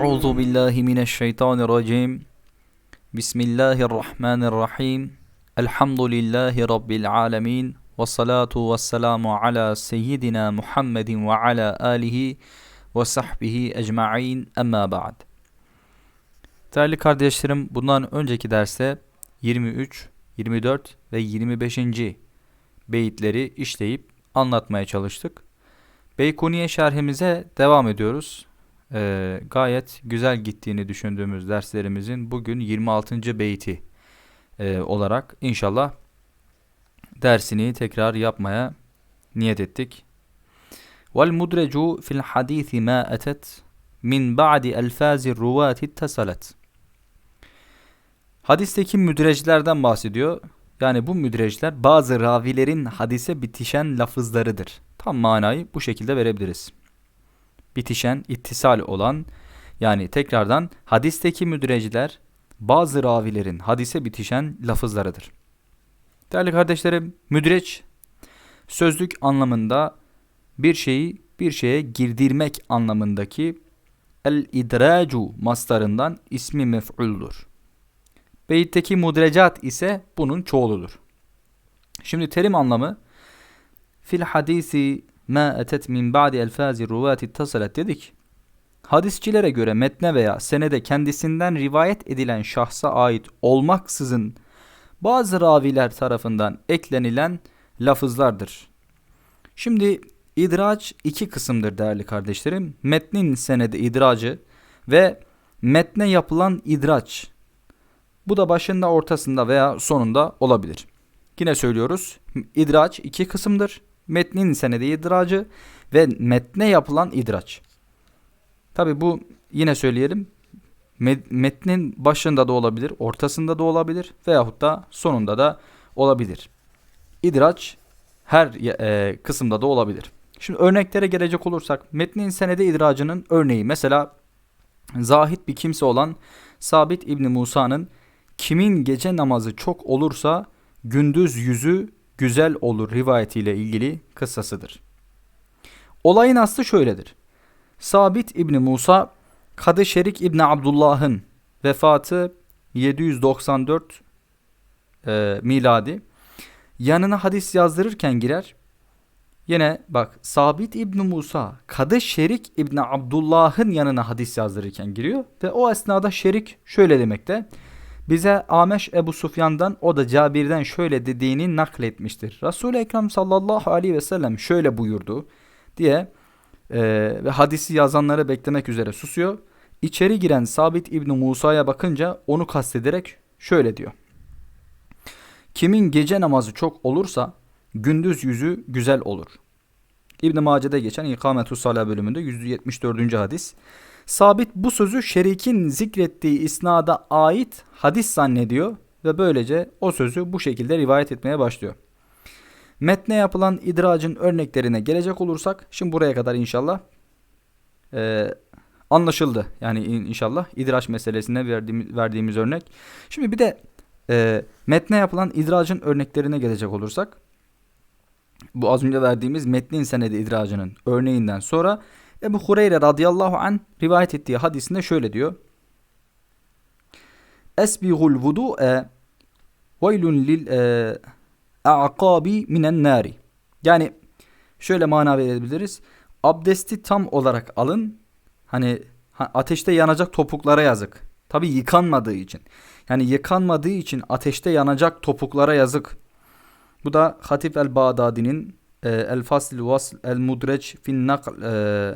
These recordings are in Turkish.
أعوذ بالله من الشيطان الرجيم بسم الله الرحمن الرحيم الحمد لله رب العالمين والصلاة والسلام على سيدنا محمد وعلى آله وصحبه ecmaîn أما بعد Değerli kardeşlerim bundan önceki derste 23, 24 ve 25. beyitleri işleyip anlatmaya çalıştık. Beykuniye şerhimize devam ediyoruz. Ee, gayet güzel gittiğini düşündüğümüz derslerimizin bugün 26. beyti e, olarak inşallah dersini tekrar yapmaya niyet ettik. Vel mudrecu fil hadisi ma etet min ba'di elfazi ruvati ittasalet. Hadisteki müdreclerden bahsediyor. Yani bu müdrecler bazı ravilerin hadise bitişen lafızlarıdır. Tam manayı bu şekilde verebiliriz. Bitişen, ittisal olan yani tekrardan hadisteki müdreciler bazı ravilerin hadise bitişen lafızlarıdır. Değerli kardeşlerim, müdreç sözlük anlamında bir şeyi bir şeye girdirmek anlamındaki el-idracu mastarından ismi mef'uldur. Beyitteki mudrecat ise bunun çoğuludur. Şimdi terim anlamı fil hadisi ma etet min ba'di elfazi ruvati ittasalet dedik. Hadisçilere göre metne veya senede kendisinden rivayet edilen şahsa ait olmaksızın bazı raviler tarafından eklenilen lafızlardır. Şimdi idraç iki kısımdır değerli kardeşlerim. Metnin senede idracı ve metne yapılan idraç. Bu da başında, ortasında veya sonunda olabilir. Yine söylüyoruz. İdraç iki kısımdır. Metnin senede idracı ve metne yapılan idraç. Tabi bu yine söyleyelim. Metnin başında da olabilir, ortasında da olabilir veyahut da sonunda da olabilir. İdraç her e, kısımda da olabilir. Şimdi örneklere gelecek olursak metnin senede idracının örneği mesela zahit bir kimse olan Sabit İbni Musa'nın kimin gece namazı çok olursa gündüz yüzü güzel olur rivayetiyle ilgili kıssasıdır. Olayın aslı şöyledir. Sabit İbni Musa, Kadı Şerik İbni Abdullah'ın vefatı 794 e, miladi. Yanına hadis yazdırırken girer. Yine bak Sabit İbni Musa, Kadı Şerik İbni Abdullah'ın yanına hadis yazdırırken giriyor. Ve o esnada Şerik şöyle demekte. Bize Ameş Ebu Sufyan'dan o da Cabir'den şöyle dediğini nakletmiştir. Resul-i Ekrem sallallahu aleyhi ve sellem şöyle buyurdu diye e, ve hadisi yazanları beklemek üzere susuyor. İçeri giren Sabit İbni Musa'ya bakınca onu kastederek şöyle diyor. Kimin gece namazı çok olursa gündüz yüzü güzel olur. İbn Mace'de geçen İkametü Salah bölümünde 174. hadis. Sabit bu sözü şerikin zikrettiği isnada ait hadis zannediyor ve böylece o sözü bu şekilde rivayet etmeye başlıyor. Metne yapılan idracın örneklerine gelecek olursak şimdi buraya kadar inşallah e, anlaşıldı. Yani inşallah idraç meselesine verdiğimiz, verdiğimiz örnek. Şimdi bir de e, metne yapılan idracın örneklerine gelecek olursak bu az önce verdiğimiz metnin senedi idracının örneğinden sonra Ebu Hureyre radıyallahu an rivayet ettiği hadisinde şöyle diyor. Esbihul vudu'e veylun lil e, a'kabi minen nari. Yani şöyle mana verebiliriz. Abdesti tam olarak alın. Hani ateşte yanacak topuklara yazık. Tabi yıkanmadığı için. Yani yıkanmadığı için ateşte yanacak topuklara yazık. Bu da Hatip el-Bağdadi'nin e, El-Fasl Vasl El-Mudreç fin Nakl e,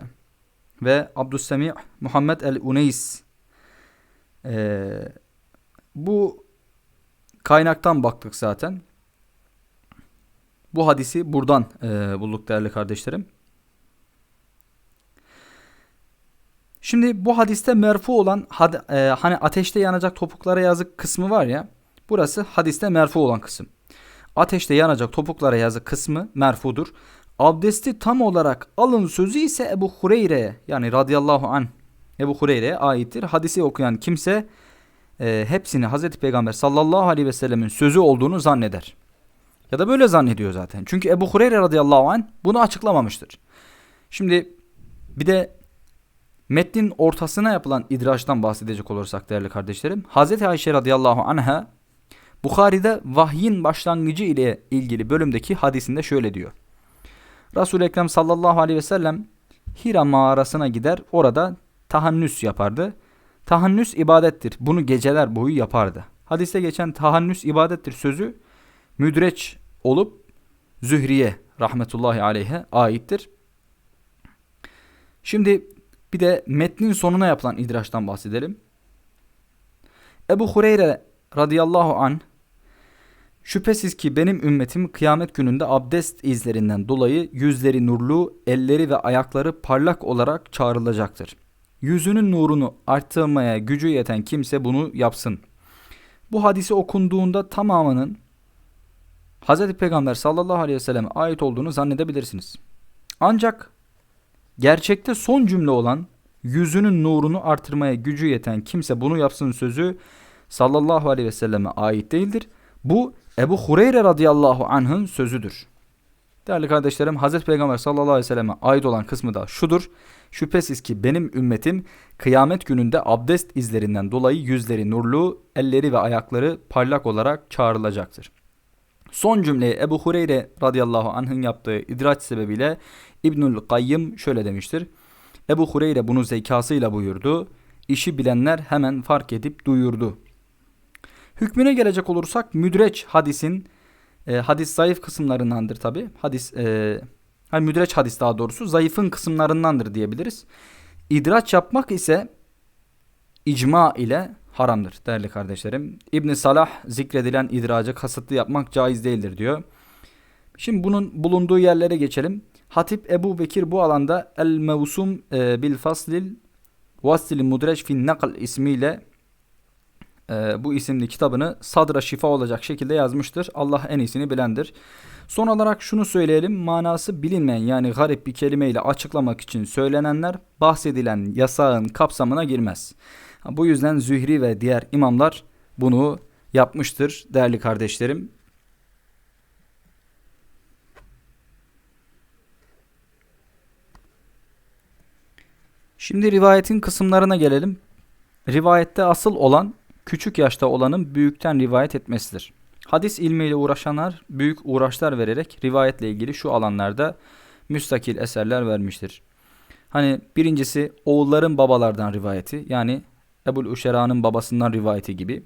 ve Abdüssemi Muhammed el-Uneys e, bu kaynaktan baktık zaten. Bu hadisi buradan e, bulduk değerli kardeşlerim. Şimdi bu hadiste merfu olan had, e, hani ateşte yanacak topuklara yazık kısmı var ya. Burası hadiste merfu olan kısım. Ateşte yanacak topuklara yazık kısmı merfudur. Abdesti tam olarak alın sözü ise Ebu Hureyre'ye yani radıyallahu an Ebu Hureyre'ye aittir. Hadisi okuyan kimse e, hepsini Hazreti Peygamber sallallahu aleyhi ve sellemin sözü olduğunu zanneder. Ya da böyle zannediyor zaten. Çünkü Ebu Hureyre radıyallahu an bunu açıklamamıştır. Şimdi bir de Metnin ortasına yapılan idraçtan bahsedecek olursak değerli kardeşlerim. Hz. Ayşe radıyallahu anha Bukhari'de vahyin başlangıcı ile ilgili bölümdeki hadisinde şöyle diyor. Resul-i Ekrem sallallahu aleyhi ve sellem Hira mağarasına gider orada tahannüs yapardı. Tahannüs ibadettir. Bunu geceler boyu yapardı. Hadiste geçen tahannüs ibadettir sözü müdreç olup Zühriye rahmetullahi aleyhe aittir. Şimdi bir de metnin sonuna yapılan idraçtan bahsedelim. Ebu Hureyre radıyallahu an Şüphesiz ki benim ümmetim kıyamet gününde abdest izlerinden dolayı yüzleri nurlu, elleri ve ayakları parlak olarak çağrılacaktır. Yüzünün nurunu arttırmaya gücü yeten kimse bunu yapsın. Bu hadisi okunduğunda tamamının Hz. Peygamber sallallahu aleyhi ve selleme ait olduğunu zannedebilirsiniz. Ancak gerçekte son cümle olan yüzünün nurunu artırmaya gücü yeten kimse bunu yapsın sözü sallallahu aleyhi ve selleme ait değildir. Bu Ebu Hureyre radıyallahu anh'ın sözüdür. Değerli kardeşlerim Hazreti Peygamber sallallahu aleyhi ve selleme ait olan kısmı da şudur. Şüphesiz ki benim ümmetim kıyamet gününde abdest izlerinden dolayı yüzleri nurlu, elleri ve ayakları parlak olarak çağrılacaktır. Son cümleyi Ebu Hureyre radıyallahu anh'ın yaptığı idraç sebebiyle İbnül Kayyım şöyle demiştir. Ebu Hureyre bunu zekasıyla buyurdu. İşi bilenler hemen fark edip duyurdu. Hükmüne gelecek olursak müdreç hadisin e, hadis zayıf kısımlarındandır tabi. Hadis e, hani müdreç hadis daha doğrusu zayıfın kısımlarındandır diyebiliriz. İdraç yapmak ise icma ile haramdır değerli kardeşlerim. İbn Salah zikredilen idracı kasıtlı yapmak caiz değildir diyor. Şimdi bunun bulunduğu yerlere geçelim. Hatip Ebu Bekir bu alanda El Mevsum e, bil Faslil Vassil Mudreç fin Nakl ismiyle e, bu isimli kitabını sadra şifa olacak şekilde yazmıştır. Allah en iyisini bilendir. Son olarak şunu söyleyelim. Manası bilinmeyen yani garip bir kelimeyle açıklamak için söylenenler bahsedilen yasağın kapsamına girmez. Bu yüzden Zühri ve diğer imamlar bunu yapmıştır değerli kardeşlerim. Şimdi rivayetin kısımlarına gelelim. Rivayette asıl olan küçük yaşta olanın büyükten rivayet etmesidir. Hadis ilmiyle uğraşanlar büyük uğraşlar vererek rivayetle ilgili şu alanlarda müstakil eserler vermiştir. Hani birincisi oğulların babalardan rivayeti yani Ebul Uşera'nın babasından rivayeti gibi.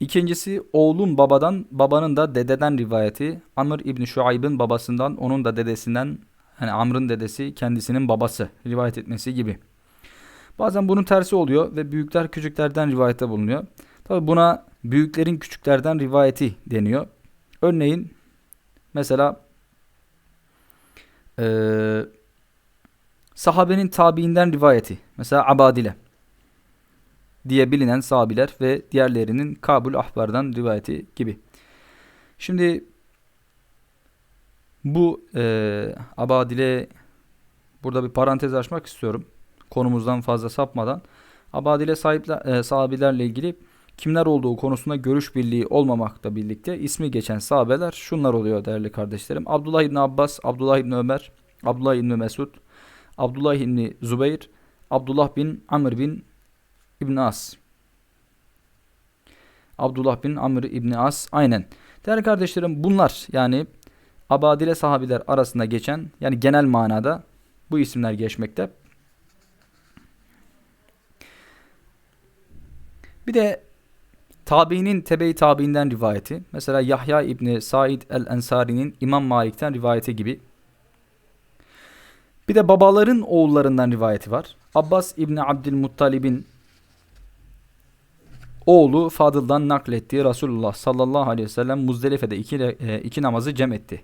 İkincisi oğlun babadan babanın da dededen rivayeti Amr İbni Şuayb'ın babasından onun da dedesinden hani Amr'ın dedesi kendisinin babası rivayet etmesi gibi. Bazen bunun tersi oluyor ve büyükler küçüklerden rivayette bulunuyor. Tabi buna büyüklerin küçüklerden rivayeti deniyor. Örneğin mesela ee, sahabenin tabiinden rivayeti. Mesela Abadile diye bilinen sahabiler ve diğerlerinin Kabul Ahbar'dan rivayeti gibi. Şimdi bu e, Abadile burada bir parantez açmak istiyorum konumuzdan fazla sapmadan abadile sahipler, e, sahabilerle ilgili kimler olduğu konusunda görüş birliği olmamakla birlikte ismi geçen sahabeler şunlar oluyor değerli kardeşlerim. Abdullah İbni Abbas, Abdullah İbni Ömer, Abdullah İbni Mesud, Abdullah İbni Zubeyr, Abdullah bin Amr bin İbni As. Abdullah bin Amr İbni As aynen. Değerli kardeşlerim bunlar yani abadile sahabiler arasında geçen yani genel manada bu isimler geçmekte. Bir de tabiinin tebe-i tabiinden rivayeti. Mesela Yahya İbni Said el-Ensari'nin İmam Malik'ten rivayeti gibi. Bir de babaların oğullarından rivayeti var. Abbas İbni Abdülmuttalib'in oğlu Fadıl'dan naklettiği Resulullah sallallahu aleyhi ve sellem Muzdelife'de iki, e, iki namazı cem etti.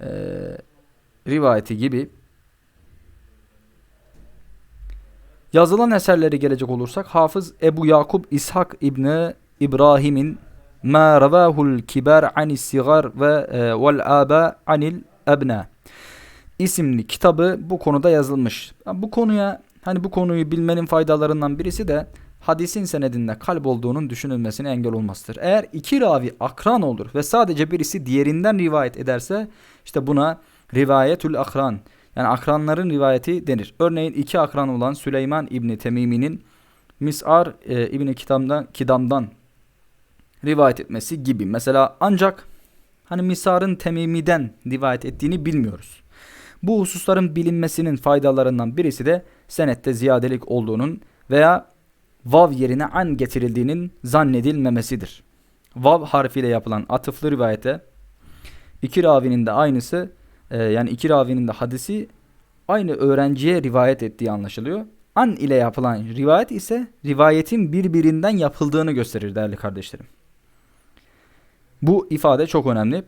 Ee, rivayeti gibi. Yazılan eserleri gelecek olursak Hafız Ebu Yakub İshak İbni İbrahim'in Ma ravahul kibar anis sigar ve e, vel aba anil ebna isimli kitabı bu konuda yazılmış. Bu konuya hani bu konuyu bilmenin faydalarından birisi de hadisin senedinde kalp olduğunun düşünülmesine engel olmasıdır. Eğer iki ravi akran olur ve sadece birisi diğerinden rivayet ederse işte buna rivayetül akran Yani akranların rivayeti denir. Örneğin iki akran olan Süleyman İbni Temimi'nin Mis'ar e, İbni Kidam'dan, Kidam'dan rivayet etmesi gibi. Mesela ancak hani Misar'ın Temimi'den rivayet ettiğini bilmiyoruz. Bu hususların bilinmesinin faydalarından birisi de senette ziyadelik olduğunun veya vav yerine an getirildiğinin zannedilmemesidir. Vav harfiyle yapılan atıflı rivayete iki ravinin de aynısı e, yani iki ravinin de hadisi aynı öğrenciye rivayet ettiği anlaşılıyor. An ile yapılan rivayet ise rivayetin birbirinden yapıldığını gösterir değerli kardeşlerim. Bu ifade çok önemli.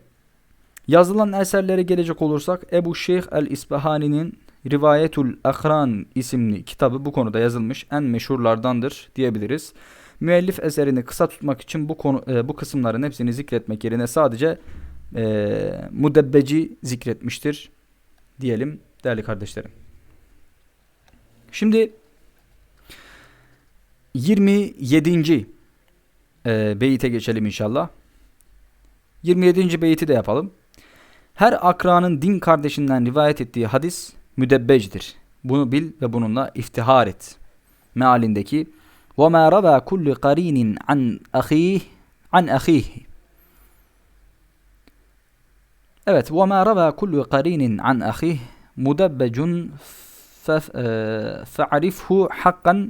Yazılan eserlere gelecek olursak Ebu Şeyh el-İsbahani'nin Rivayetul Akran isimli kitabı bu konuda yazılmış en meşhurlardandır diyebiliriz. Müellif eserini kısa tutmak için bu konu e, bu kısımların hepsini zikretmek yerine sadece e, mudebbeci zikretmiştir diyelim değerli kardeşlerim. Şimdi 27. E, beyite geçelim inşallah. 27. beyti de yapalım. Her akranın din kardeşinden rivayet ettiği hadis müdebbecdir. Bunu bil ve bununla iftihar et. Mealindeki وَمَا رَوَى كُلُّ قَر۪ينٍ عَنْ أَخِيهِ عَنْ أَخِيهِ Evet, وَمَا رَوَى كُلُّ قَر۪ينٍ عَنْ أَخِيهِ مُدَبَّجٌ فَعْرِفْهُ حَقًّا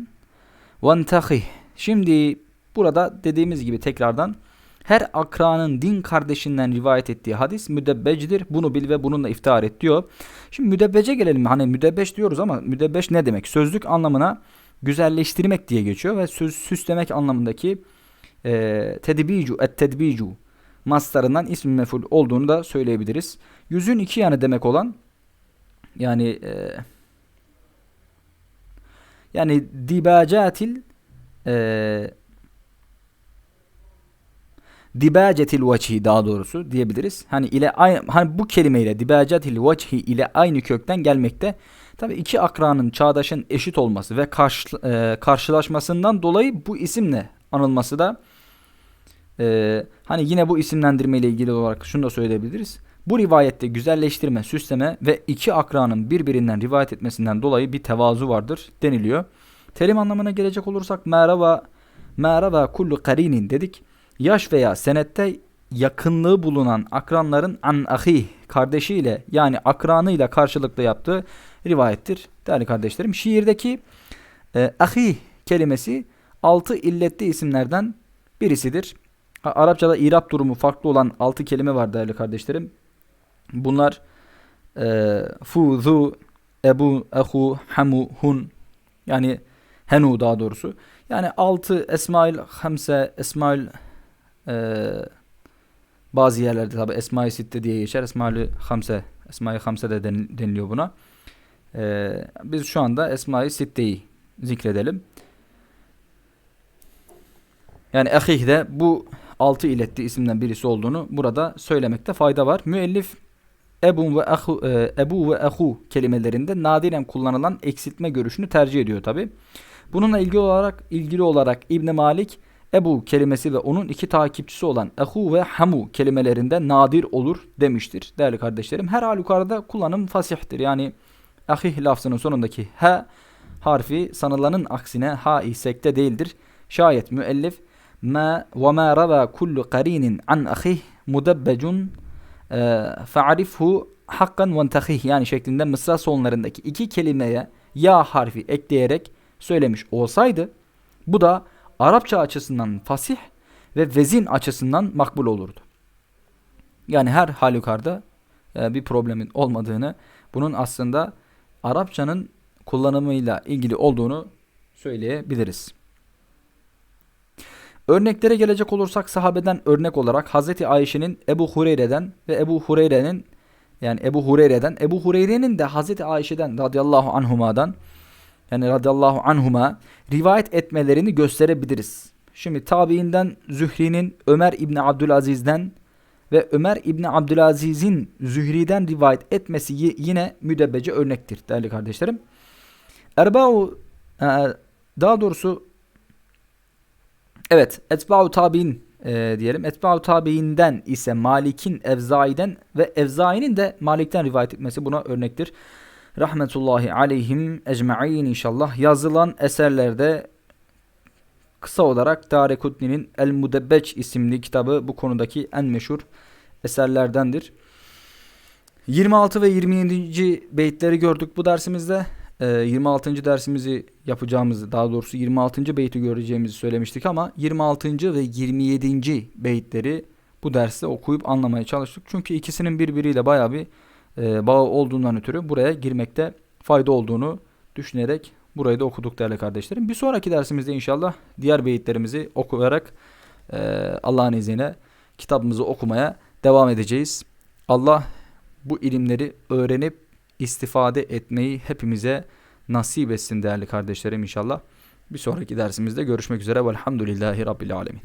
وَانْتَخِهِ Şimdi burada dediğimiz gibi tekrardan her akranın din kardeşinden rivayet ettiği hadis müdebbecidir. Bunu bil ve bununla iftihar et diyor. Şimdi müdebbece gelelim. Hani müdebbeç diyoruz ama müdebbeç ne demek? Sözlük anlamına güzelleştirmek diye geçiyor ve söz süslemek anlamındaki e, tedbicu et tedbicu mastarından ismi meful olduğunu da söyleyebiliriz. Yüzün iki yanı demek olan yani e, yani dibacatil e, dibacetil veçhi daha doğrusu diyebiliriz. Hani ile aynı hani bu kelimeyle dibacetil veçhi ile aynı kökten gelmekte. Tabi iki akranın çağdaşın eşit olması ve karşı, e, karşılaşmasından dolayı bu isimle anılması da e, hani yine bu isimlendirme ile ilgili olarak şunu da söyleyebiliriz. Bu rivayette güzelleştirme, süsleme ve iki akranın birbirinden rivayet etmesinden dolayı bir tevazu vardır deniliyor. Terim anlamına gelecek olursak merhaba merhaba kullu karinin dedik yaş veya senette yakınlığı bulunan akranların an ahi kardeşiyle yani akranıyla karşılıklı yaptığı rivayettir değerli kardeşlerim. Şiirdeki e, ahi kelimesi altı illetli isimlerden birisidir. Arapçada irap durumu farklı olan altı kelime var değerli kardeşlerim. Bunlar e, fu, zu, ebu, ehu, hamu, hun yani henu daha doğrusu. Yani altı esmail hamse, esmail ee, bazı yerlerde tabi Esma-i Sitte diye geçer. Esma-i Hamse, Esma-i Hamse de deniliyor buna. Ee, biz şu anda Esma-i Sitte'yi zikredelim. Yani ehih de bu altı iletti isimden birisi olduğunu burada söylemekte fayda var. Müellif Ebu ve ahu, e, Ebu ve Ehu kelimelerinde nadiren kullanılan eksiltme görüşünü tercih ediyor tabi. Bununla ilgili olarak ilgili olarak İbn Malik Ebu kelimesi ve onun iki takipçisi olan ehu ve hamu kelimelerinde nadir olur demiştir. Değerli kardeşlerim her halükarda kullanım fasihtir. Yani ahih lafzının sonundaki he harfi sanılanın aksine ha isekte değildir. Şayet müellif ma ve ma rava kullu qarinin an ahih mudabbecun e, fa'rifhu hakkan ve tahih yani şeklinde mısra sonlarındaki iki kelimeye ya harfi ekleyerek söylemiş olsaydı bu da Arapça açısından fasih ve vezin açısından makbul olurdu. Yani her halükarda e, bir problemin olmadığını, bunun aslında Arapçanın kullanımıyla ilgili olduğunu söyleyebiliriz. Örneklere gelecek olursak sahabeden örnek olarak Hazreti Ayşe'nin Ebu Hureyre'den ve Ebu Hureyre'nin yani Ebu Hureyre'den Ebu Hureyre'nin de Hazreti Ayşe'den radıyallahu anhuma'dan yani radıyallahu anhuma rivayet etmelerini gösterebiliriz. Şimdi tabiinden Zühri'nin Ömer İbni Abdülaziz'den ve Ömer İbni Abdülaziz'in Zühri'den rivayet etmesi yine müdebbece örnektir değerli kardeşlerim. Erba'u e, daha doğrusu evet etba'u tabi'in e, diyelim. Etba'u tabi'inden ise Malik'in Evzai'den ve Evzai'nin de Malik'ten rivayet etmesi buna örnektir. rahmetullahi aleyhim ecma'in inşallah yazılan eserlerde kısa olarak Darekutni'nin El Mudebbeç isimli kitabı bu konudaki en meşhur eserlerdendir. 26 ve 27. beyitleri gördük bu dersimizde. Ee, 26. dersimizi yapacağımızı daha doğrusu 26. beyti göreceğimizi söylemiştik ama 26. ve 27. beyitleri bu derste okuyup anlamaya çalıştık. Çünkü ikisinin birbiriyle bayağı bir e, bağı olduğundan ötürü buraya girmekte fayda olduğunu düşünerek burayı da okuduk değerli kardeşlerim. Bir sonraki dersimizde inşallah diğer beyitlerimizi okuyarak e, Allah'ın izniyle kitabımızı okumaya devam edeceğiz. Allah bu ilimleri öğrenip istifade etmeyi hepimize nasip etsin değerli kardeşlerim inşallah. Bir sonraki dersimizde görüşmek üzere. Velhamdülillahi Rabbil Alemin.